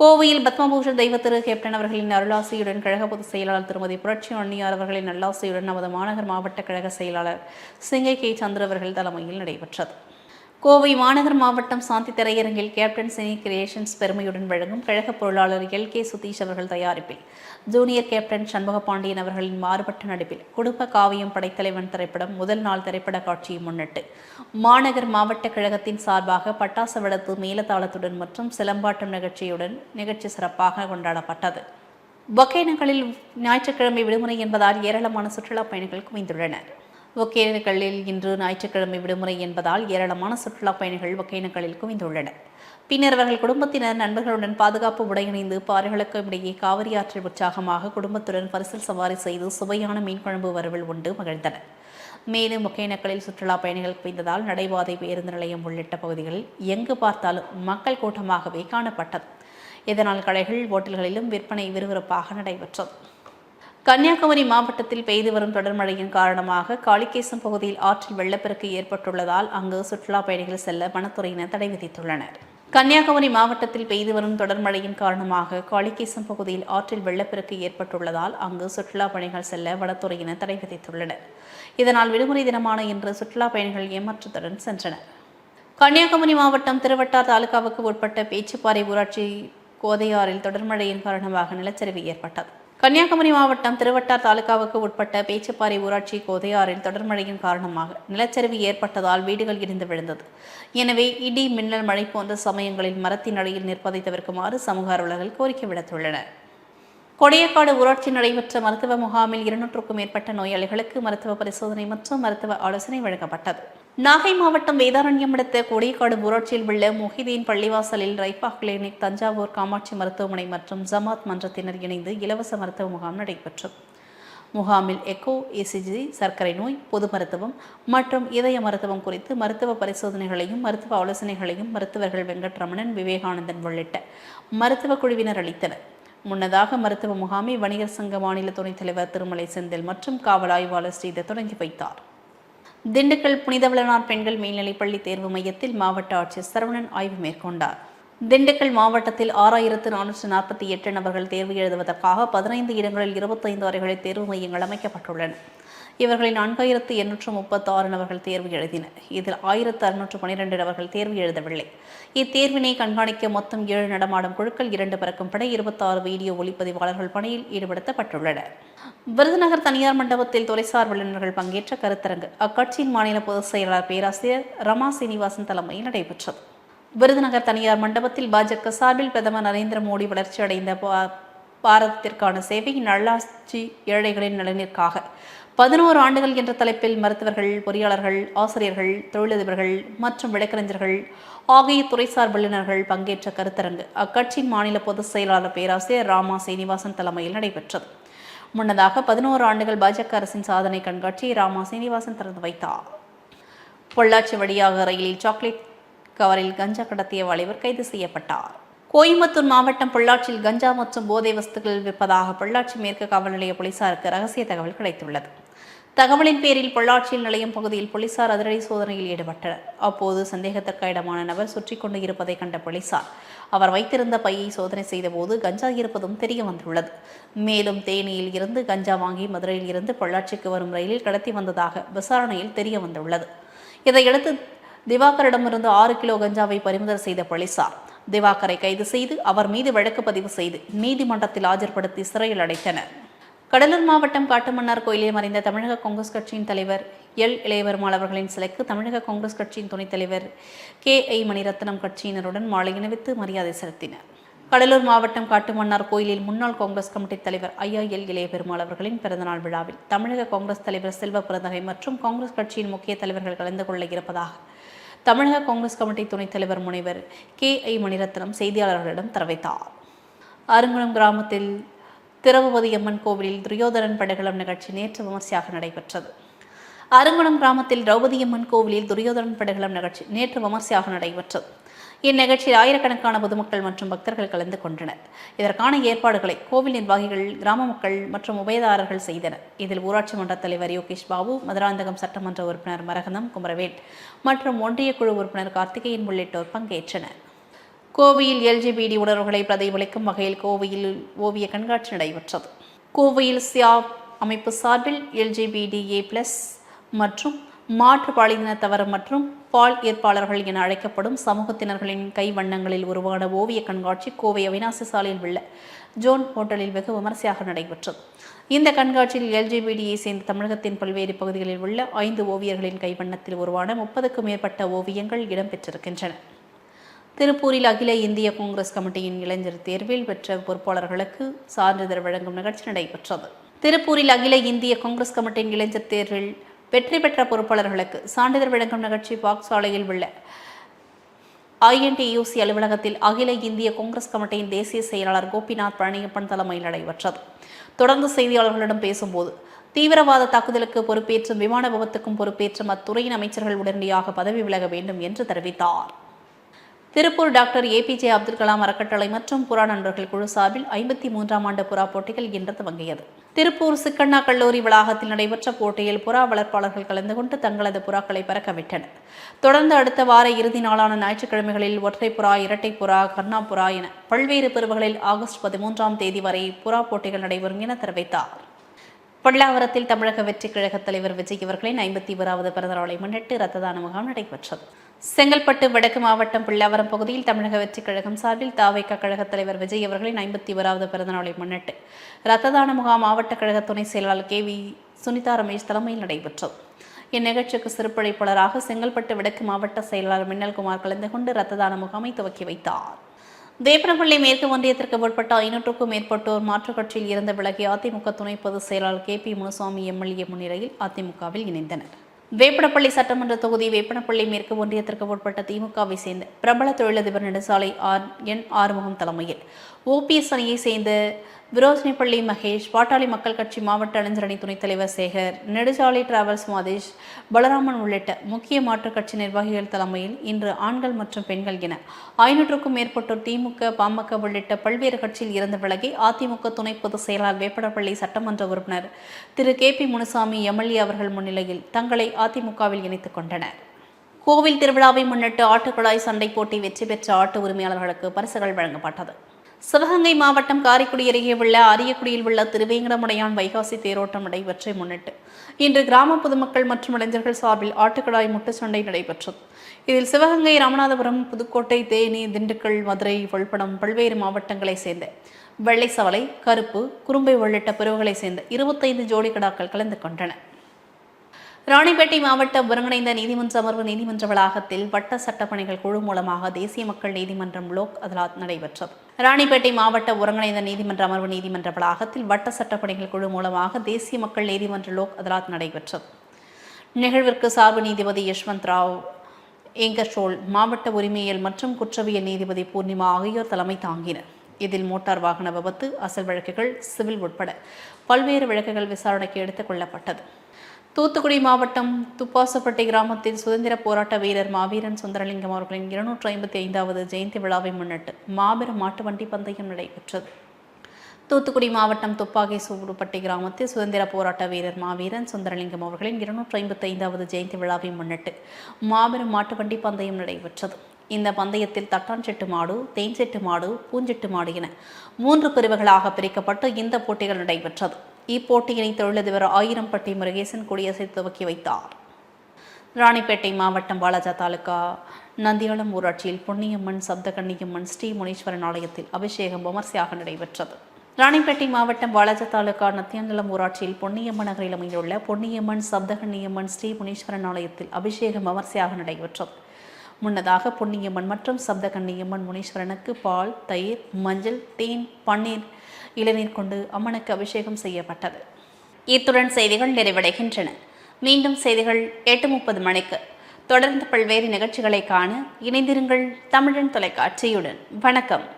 கோவையில் பத்மபூஷன் தெய்வ திரு கேப்டன் அவர்களின் அருளாசியுடன் கழக பொதுச் செயலாளர் திருமதி புரட்சி அண்ணியார் அவர்களின் நல்லாசியுடன் நமது மாநகர் மாவட்ட கழக செயலாளர் சிங்கை கே சந்திர அவர்கள் தலைமையில் நடைபெற்றது. கோவை மாநகர் மாவட்டம் சாந்தி திரையரங்கில் கேப்டன் சினி கிரியேஷன்ஸ் பெருமையுடன் வழங்கும் கழக பொருளாளர் எல். கே. சுதீஷ் அவர்கள் தயாரிப்பில். ஜூனியர் கேப்டன் சண்முக பாண்டியன் அவர்களின் மாறுபட்ட நடிப்பில். குடும்ப காவியம் படைத்தலைவன் திரைப்படம் முதல் நாள் திரைப்பட காட்சியை முன்னிட்டு. மாநகர் மாவட்ட கழகத்தின் சார்பாக பட்டாசு வளர்த்து மேலதாளத்துடன் மற்றும் சிலம்பாட்டம் நிகழ்ச்சியுடன் நிகழ்ச்சி சிறப்பாக கொண்டாடப்பட்டது. ஒகேனக்கலில் ஞாயிற்றுக்கிழமை விடுமுறை என்பதால் ஏராளமான சுற்றுலா பயணிகள் குவிந்துள்ளனர். ஒகேனக்கல்லில் இன்று ஞாயிற்றுக்கிழமை விடுமுறை என்பதால் ஏராளமான சுற்றுலா பயணிகள் ஒகேனக்கலில் குவிந்துள்ளனர். பின்னர் அவர்கள் குடும்பத்தினர் நண்பர்களுடன் பாதுகாப்பு உடையணிந்து பாறைகளுக்கும் இடையே காவிரி ஆற்றில் உற்சாகமாக குடும்பத்துடன் பரிசல் சவாரி செய்து சுவையான மீன்குழம்பு வரவில் உண்டு மகிழ்ந்தனர். மேலும் ஒகேனக்கலில் சுற்றுலா பயணிகள் குவிந்ததால் நடைபாதை பேருந்து நிலையம் உள்ளிட்ட பகுதிகளில் எங்கு பார்த்தாலும் மக்கள் கூட்டமாகவே காணப்பட்டது. இதனால் கடைகள் ஓட்டல்களிலும் விற்பனை விறுவிறுப்பாக நடைபெற்றது. கன்னியாகுமரி மாவட்டத்தில் பெய்து வரும் தொடர் மழையின் காரணமாக காளிகேசம் பகுதியில் ஆற்றில் வெள்ளப்பெருக்கு ஏற்பட்டுள்ளதால் அங்கு சுற்றுலா பயணிகள் செல்ல வனத்துறையினர் தடை விதித்துள்ளனர். கன்னியாகுமரி மாவட்டத்தில் பெய்து வரும் தொடர் மழையின் காரணமாக காளிகேசம் பகுதியில் ஆற்றில் வெள்ளப்பெருக்கு ஏற்பட்டுள்ளதால் அங்கு சுற்றுலா பயணிகள் செல்ல வனத்துறையினர் தடை விதித்துள்ளனர். இதனால் விடுமுறை தினமான இன்று சுற்றுலா பயணிகள் ஏமாற்றத்துடன் சென்றனர். கன்னியாகுமரி மாவட்டம் திருவட்டார் தாலுகாவுக்கு உட்பட்ட பேச்சுப்பாறை ஊராட்சி கோதையாறில் தொடர் மழையின் காரணமாக நிலச்சரிவு ஏற்பட்டது. கன்னியாகுமரி மாவட்டம் திருவட்டார் தாலுகாவுக்கு உட்பட்ட பேச்சுப்பாறை ஊராட்சி கோதையாறில் தொடர் மழையின் காரணமாக நிலச்சரிவு ஏற்பட்டதால் வீடுகள் இடிந்து விழுந்தது. எனவே இடி மின்னல் மழை போன்ற சமயங்களில் மரத்தின் அடியில் நிற்பதை தவிர்க்குமாறு சமூக அலுவலர்கள் கோரிக்கை விடுத்துள்ளனர். கொடையக்காடு ஊராட்சி நடைபெற்ற மருத்துவ முகாமில் இருநூற்றுக்கும் மேற்பட்ட நோயாளிகளுக்கு மருத்துவ பரிசோதனை மற்றும் மருத்துவ ஆலோசனை வழங்கப்பட்டது. நாகை மாவட்டம் வேதாரண்யம் அடுத்த கொடியக்காடு ஊராட்சியில் உள்ள முஹிதீன் பள்ளிவாசலில் ரைபா கிளினிக் தஞ்சாவூர் காமாட்சி மருத்துவமனை மற்றும் ஜமாத் மன்றத்தினர் இணைந்து இலவச மருத்துவ முகாம் நடைபெற்றது. முகாமில் எக்கோ இசிஜி சர்க்கரை நோய் பொது மருத்துவம் மற்றும் இதய மருத்துவம் குறித்து மருத்துவ பரிசோதனைகளையும் மருத்துவ ஆலோசனைகளையும் மருத்துவர்கள் வெங்கட்ரமணன் விவேகானந்தன் உள்ளிட்ட மருத்துவ குழுவினர் அளித்தனர். முன்னதாக மருத்துவ முகாமை வணிகர் சங்க மாநில துணைத் தலைவர் திருமலை செந்தில் மற்றும் காவல் ஆய்வாளர் ஸ்ரீதர் தொடங்கி வைத்தார். திண்டுக்கல் புனிதவளனார் பெண்கள் மேல்நிலைப்பள்ளி தேர்வு மையத்தில் மாவட்ட ஆட்சியர் சரவணன் ஆய்வு மேற்கொண்டார். திண்டுக்கல் மாவட்டத்தில் ஆறாயிரத்து நானூற்று நாற்பத்தி எட்டு நபர்கள் தேர்வு எழுதுவதற்காக பதினைந்து இடங்களில் இருபத்தைந்து அறைகளில் தேர்வு மையங்கள் அமைக்கப்பட்டுள்ளன. இவர்களில் நான்காயிரத்து எண்ணூற்று முப்பத்தி ஆறு நபர்கள் தேர்வு எழுதினர். இதில் ஆயிரத்து அறுநூற்று பனிரெண்டு நபர்கள் தேர்வு எழுதவில்லை. இத்தேர்வினை கண்காணிக்க மொத்தம் ஏழு நடமாடும் குழுக்கள் இரண்டு பறக்கும் படை இருபத்தாறு வீடியோ ஒளிப்பதிவாளர்கள் பணியில் ஈடுபடுத்தப்பட்டுள்ளனர். விருதுநகர் தனியார் மண்டபத்தில் துறைசார் வல்லுநர்கள் பங்கேற்ற கருத்தரங்கு. அக்கட்சியின் மாநில பொதுச் செயலாளர் பேராசிரியர் ரமா சீனிவாசன் தலைமையில் நடைபெற்றது. விருதுநகர் தனியார் மண்டபத்தில் பாஜக சார்பில் பிரதமர் நரேந்திர மோடி வளர்ச்சியடைந்த பாரதத்திற்கான சேவை நல்லாட்சி ஏழைகளின் நலனிற்காக பதினோரு ஆண்டுகள் என்ற தலைப்பில் மருத்துவர்கள் பொறியாளர்கள் ஆசிரியர்கள் தொழிலதிபர்கள் மற்றும் வழக்கறிஞர்கள் ஆகிய துறைசார் வல்லுநர்கள் பங்கேற்ற கருத்தரங்கு அக்கட்சியின் மாநில பொதுச் செயலாளர் பேராசிரியர் ராமா சீனிவாசன் தலைமையில் நடைபெற்றது. முன்னதாக பதினோரு ஆண்டுகள் பாஜக அரசின் சாதனை கண்காட்சியை ராமா சீனிவாசன் திறந்து வைத்தார். பொள்ளாச்சி வழியாக ரயிலில் சாக்லேட் கவரில் கஞ்சா கடத்திய வளைவர் கைது செய்யப்பட்டார். கோயம்புத்தூர் மாவட்டம் பொள்ளாச்சியில் கஞ்சா மற்றும் போதை வஸ்துக்கள் விற்பதாக பொள்ளாச்சி மேற்கு காவல் நிலைய போலீசாருக்கு ரகசிய தகவல் கிடைத்துள்ளது. தகவலின் பேரில் பொள்ளாச்சியில் நிலையம் பகுதியில் போலீசார் அதிரடி சோதனையில் ஈடுபட்டனர். அப்போது சந்தேகத்திற்கு இடமான நபர் சுற்றி கொண்டு இருப்பதை கண்ட போலீசார் அவர் வைத்திருந்த பையை சோதனை செய்தபோது கஞ்சா இருப்பதும் தெரிய வந்துள்ளது. மேலும் தேனியில் இருந்து கஞ்சா வாங்கி மதுரையில் இருந்து பொள்ளாச்சிக்கு வரும் ரயிலில் கடத்தி வந்ததாக விசாரணையில் தெரிய வந்துள்ளது. இதையடுத்து திவாகரிடமிருந்து ஆறு கிலோ கஞ்சாவை பறிமுதல் செய்த போலீசார் திவாகரை கைது செய்து அவர் மீது வழக்கு பதிவு செய்து நீதிமன்றத்தில் ஆஜர்படுத்தி சிறையில் அடைத்தனர். கடலூர் மாவட்டம் காட்டுமன்னார் கோயிலில் மறைந்த தமிழக காங்கிரஸ் கட்சியின் தலைவர் எல். இளையபெருமாள் அவர்களின் சிலைக்கு தமிழக காங்கிரஸ் கட்சியின் துணைத் தலைவர் கே. ஐ. மணிரத்னம் கட்சியினருடன் மாலை அணிவித்து மரியாதை செலுத்தினர். கடலூர் மாவட்டம் காட்டுமன்னார் கோயிலில் முன்னாள் காங்கிரஸ் கமிட்டி தலைவர் ஐயா எல். இளையபெருமாள் அவர்களின் பிறந்தநாள் விழாவில் தமிழக காங்கிரஸ் தலைவர் செல்வ பிறந்தகை மற்றும் காங்கிரஸ் கட்சியின் முக்கிய தலைவர்கள் கலந்து கொள்ள இருப்பதாக தமிழக காங்கிரஸ் கமிட்டி துணைத் தலைவர் முனைவர் கே. ஐ. மணிரத்னம் செய்தியாளர்களிடம் தெரிவித்தார். அருங்குளம் கிராமத்தில் திரௌபதி அம்மன் கோவிலில் துரியோதனன் படகளம் நிகழ்ச்சி நேற்று விமர்சையாக நடைபெற்றது. அருங்குணம் கிராமத்தில் திரௌபதியம்மன் கோவிலில் துரியோதனன் படகளம் நிகழ்ச்சி நேற்று விமர்சையாக நடைபெற்றது. இந்நிகழ்ச்சியில் ஆயிரக்கணக்கான பொதுமக்கள் மற்றும் பக்தர்கள் கலந்து கொண்டனர். இதற்கான ஏற்பாடுகளை கோவில் நிர்வாகிகள் கிராம மக்கள் மற்றும் உபயதாரர்கள் செய்தனர். இதில் ஊராட்சி மன்ற தலைவர் யோகேஷ் பாபு மதுராந்தகம் சட்டமன்ற உறுப்பினர் மரகதம் குமரவேல் மற்றும் ஒன்றிய குழு உறுப்பினர் கார்த்திகேயன் உள்ளிட்டோர் பங்கேற்றனர். கோவையில் எல்ஜிபிடி உணர்வுகளை பிரதிபலிக்கும் வகையில் கோவையில் ஓவிய கண்காட்சி நடைபெற்றது. கோவையில் சியா அமைப்பு சார்பில் எல்ஜிபிடிஏ பிளஸ் மற்றும் மாற்று பாலினத்தவர் மற்றும் பால் ஏற்பாளர்கள் என அழைக்கப்படும் சமூகத்தினர்களின் கை வண்ணங்களில் உருவான ஓவிய கண்காட்சி கோவை அவினாசி சாலையில் உள்ள ஜோன் ஹோட்டலில் வெகு விமர்சையாக நடைபெற்றது. இந்த கண்காட்சியில் எல்ஜிபிடியை சேர்ந்த தமிழகத்தின் பல்வேறு பகுதிகளில் உள்ள ஐந்து ஓவியர்களின் கைவண்ணத்தில் உருவான முப்பதுக்கும் மேற்பட்ட ஓவியங்கள் இடம்பெற்றிருக்கின்றன. திருப்பூரில் அகில இந்திய காங்கிரஸ் கமிட்டியின் இளைஞர் தேர்வில் பெற்ற பொறுப்பாளர்களுக்கு சான்றிதழ் வழங்கும் நிகழ்ச்சி நடைபெற்றது. திருப்பூரில் அகில இந்திய காங்கிரஸ் கமிட்டியின் இளைஞர் தேர்வில் வெற்றி பெற்ற பொறுப்பாளர்களுக்கு சான்றிதழ் வழங்கும் நிகழ்ச்சி பாக்சாலையில் உள்ள ஐஎன்டியூசி அலுவலகத்தில் அகில இந்திய காங்கிரஸ் கமிட்டியின் தேசிய செயலாளர் கோபிநாத் பழனியப்பன் தலைமையில் நடைபெற்றது. தொடர்ந்து செய்தியாளர்களிடம் பேசும்போது தீவிரவாத தாக்குதலுக்கு பொறுப்பேற்றும் விமான விபத்துக்கும் பொறுப்பேற்றும் அத்துறையின் அமைச்சர்கள் உடனடியாக பதவி விலக வேண்டும் என்று தெரிவித்தார். திருப்பூர் டாக்டர் ஏபிஜே அப்துல் கலாம் அறக்கட்டளை மற்றும் புறா நண்பர்கள் குழு சார்பில் ஐம்பத்தி மூன்றாம் ஆண்டு புறா போட்டிகள் இன்று துவங்கியது. திருப்பூர் சிக்கண்ணா கல்லூரி வளாகத்தில் நடைபெற்ற போட்டியில் புறா வளர்ப்பாளர்கள் கலந்து கொண்டு தங்களது புறாக்களை பறக்கவிட்டனர் தொடர்ந்து அடுத்த வார இறுதி நாளான ஞாயிற்றுக்கிழமைகளில் ஒற்றை புறா இரட்டை புறா கர்ணா புறா என பல்வேறு பிரிவுகளில் ஆகஸ்ட் பதிமூன்றாம் தேதி வரை புறா போட்டிகள் நடைபெறும் என தெரிவித்தார். பல்லாவரத்தில் தமிழக வெற்றி கழக தலைவர் விஜய் அவர்களின் ஐம்பத்தி ஓராவது பிறந்தநாளை முன்னிட்டு ரத்ததான முகாம் நடைபெற்றது. செங்கல்பட்டு வடக்கு மாவட்டம் பிள்ளாவரம் பகுதியில் தமிழக வெற்றி கழகம் சார்பில் தாவைக்க கழக தலைவர் விஜய் அவர்களின் ஐம்பத்தி ஓராவது பிறந்தநாளை முன்னிட்டு ரத்ததான முகாம் மாவட்ட கழக துணை செயலாளர் கே வி சுனிதா ரமேஷ் தலைமையில் நடைபெற்றது. இந்நிகழ்ச்சிக்கு சிறப்பழைப்பாளராக செங்கல்பட்டு வடக்கு மாவட்ட செயலாளர் மின்னல்குமார் கலந்து கொண்டு ரத்ததான முகாமை துவக்கி வைத்தார். தேப்பனப்பள்ளி மேற்கு ஒன்றியத்திற்கு உட்பட்ட ஐநூற்றுக்கும் மேற்பட்டோர் மாற்றுக் கட்சியில் இருந்து விலகி அதிமுக துணை பொதுச் செயலாளர் கே பி முனுசாமி எம்எல்ஏ முன்னிலையில் அதிமுகவில் இணைந்தனர். வேப்பனப்பள்ளி சட்டமன்ற தொகுதி வேப்பனப்பள்ளி மேற்கு ஒன்றியத்திற்கு உட்பட்ட திமுகவை சேர்ந்த பிரபல தொழிலதிபர் நெடுசாலை ஆர் என் ஆறுமுகம் தலைமையில் ஓபிஎஸ் அணியை சேர்ந்த விரோஜனிப்பள்ளி மகேஷ் பாட்டாளி மக்கள் கட்சி மாவட்ட இளைஞரணி துணைத் தலைவர் சேகர் நெடுஞ்சாலை டிராவல்ஸ் மாதேஷ் பலராமன் உள்ளிட்ட முக்கிய மாற்றுக் கட்சி நிர்வாகிகள் தலைமையில் இன்று ஆண்கள் மற்றும் பெண்கள் என ஐநூற்றுக்கும் மேற்பட்டோர் திமுக பாமக உள்ளிட்ட பல்வேறு கட்சியில் இருந்து விலகி அதிமுக துணை பொதுச் செயலாளர் வேப்படப்பள்ளி சட்டமன்ற உறுப்பினர் Thiru. K. P. Munusamy MLA அவர்கள் முன்னிலையில் தங்களை அதிமுகவில் இணைத்துக் கொண்டனர். கோவில் திருவிழாவை முன்னிட்டு ஆட்டுக்குழாய் சண்டை போட்டி வெற்றி பெற்ற ஆட்டு உரிமையாளர்களுக்கு பரிசுகள் வழங்கப்பட்டது. சிவகங்கை மாவட்டம் காரைக்குடி அருகே உள்ள அரியக்குடியில் உள்ள திருவேங்கடமுடையான் வைகாசி தேரோட்டம் நடைபெற்றை முன்னிட்டு இன்று கிராம பொதுமக்கள் மற்றும் இளைஞர்கள் சார்பில் ஆட்டுக்கடாய் முட்டுச்சண்டை நடைபெற்றது. இதில் சிவகங்கை ராமநாதபுரம் புதுக்கோட்டை தேனி திண்டுக்கல் மதுரை உள்படம் பல்வேறு மாவட்டங்களைச் சேர்ந்த வெள்ளை சவலை கருப்பு குறும்பை உள்ளிட்ட பிரிவுகளைச் சேர்ந்த இருபத்தைந்து ஜோடி கடாக்கள் கலந்து கொண்டன. ராணிப்பேட்டை மாவட்ட ஒருங்கிணைந்த நீதிமன்ற அமர்வு நீதிமன்ற வளாகத்தில் வட்ட சட்டப்பணிகள் குழு மூலமாக தேசிய மக்கள் நீதிமன்றம் லோக் அதாலத் நடைபெற்றது. ராணிப்பேட்டை மாவட்ட ஒருங்கிணைந்த நீதிமன்ற அமர்வு நீதிமன்ற வளாகத்தில் வட்ட சட்டப்பணிகள் குழு மூலமாக தேசிய மக்கள் நீதிமன்ற லோக் அதாலத் நடைபெற்றது. நிகழ்விற்கு சார்பு நீதிபதி யஷ்வந்த் ராவ் ஏங்கர்ஷோல் மாவட்ட உரிமையியல் மற்றும் குற்றவியல் நீதிபதி பூர்ணிமா ஆகியோர் தலைமை தாங்கினர். இதில் மோட்டார் வாகன விபத்து அசல் வழக்குகள் சிவில் உட்பட பல்வேறு வழக்குகள் விசாரணைக்கு எடுத்துக் கொள்ளப்பட்டது. தூத்துக்குடி மாவட்டம் துப்பாசப்பட்டி கிராமத்தில் சுதந்திர போராட்ட வீரர் மாவீரன் சுந்தரலிங்கம் அவர்களின் இருநூற்றி ஐம்பத்தி ஐந்தாவது ஜெயந்தி விழாவை முன்னிட்டு மாபெரும் மாட்டு வண்டி பந்தயம் நடைபெற்றது. தூத்துக்குடி மாவட்டம் துப்பாக்கி சூடுபட்டி கிராமத்தில் சுதந்திர போராட்ட வீரர் மாவீரன் சுந்தரலிங்கம் அவர்களின் இருநூற்றி ஐம்பத்தி ஐந்தாவது ஜெயந்தி விழாவை முன்னிட்டு மாபெரும் மாட்டு வண்டி பந்தயம் நடைபெற்றது. இந்த பந்தயத்தில் தட்டான்செட்டு மாடு தேன்செட்டு மாடு பூஞ்செட்டு மாடு என மூன்று பிரிவுகளாக பிரிக்கப்பட்டு இந்த போட்டிகள் நடைபெற்றது. இப்போட்டியினை தொழிலதிபர் ஆயிரம்பட்டி முருகேசன் கொடியசை துவக்கி வைத்தார். ராணிப்பேட்டை மாவட்டம் பாலாஜா தாலுகா நந்தியாளம் ஊராட்சியில் பொன்னியம்மன் சப்தகண்ணியம்மன் ஸ்ரீ முனீஸ்வரன் ஆலயத்தில் அபிஷேகம் விமர்சையாக நடைபெற்றது. ராணிப்பேட்டை மாவட்டம் வாலாஜா தாலுகா நத்தியாங்குளம் ஊராட்சியில் பொன்னியம்மன் நகரில் அமைந்துள்ள பொன்னியம்மன் சப்தகன்னியம்மன் ஸ்ரீ முனீஸ்வரன் ஆலயத்தில் அபிஷேகம் விமர்சையாக நடைபெற்றது. முன்னதாக பொன்னியம்மன் மற்றும் சப்தகன்னியம்மன் முனீஸ்வரனுக்கு பால் தயிர் மஞ்சள் தேன் பன்னீர் இளநீர் கொண்டு அம்மனுக்கு அபிஷேகம் செய்யப்பட்டது. இத்துடன் செய்திகள் நிறைவடைகின்றன. மீண்டும் செய்திகள் எட்டு முப்பது மணிக்கு. தொடர்ந்து பல்வேறு நிகழ்ச்சிகளை காண இணைந்திருங்கள் தமிழன் தொலைக்காட்சியுடன். வணக்கம்.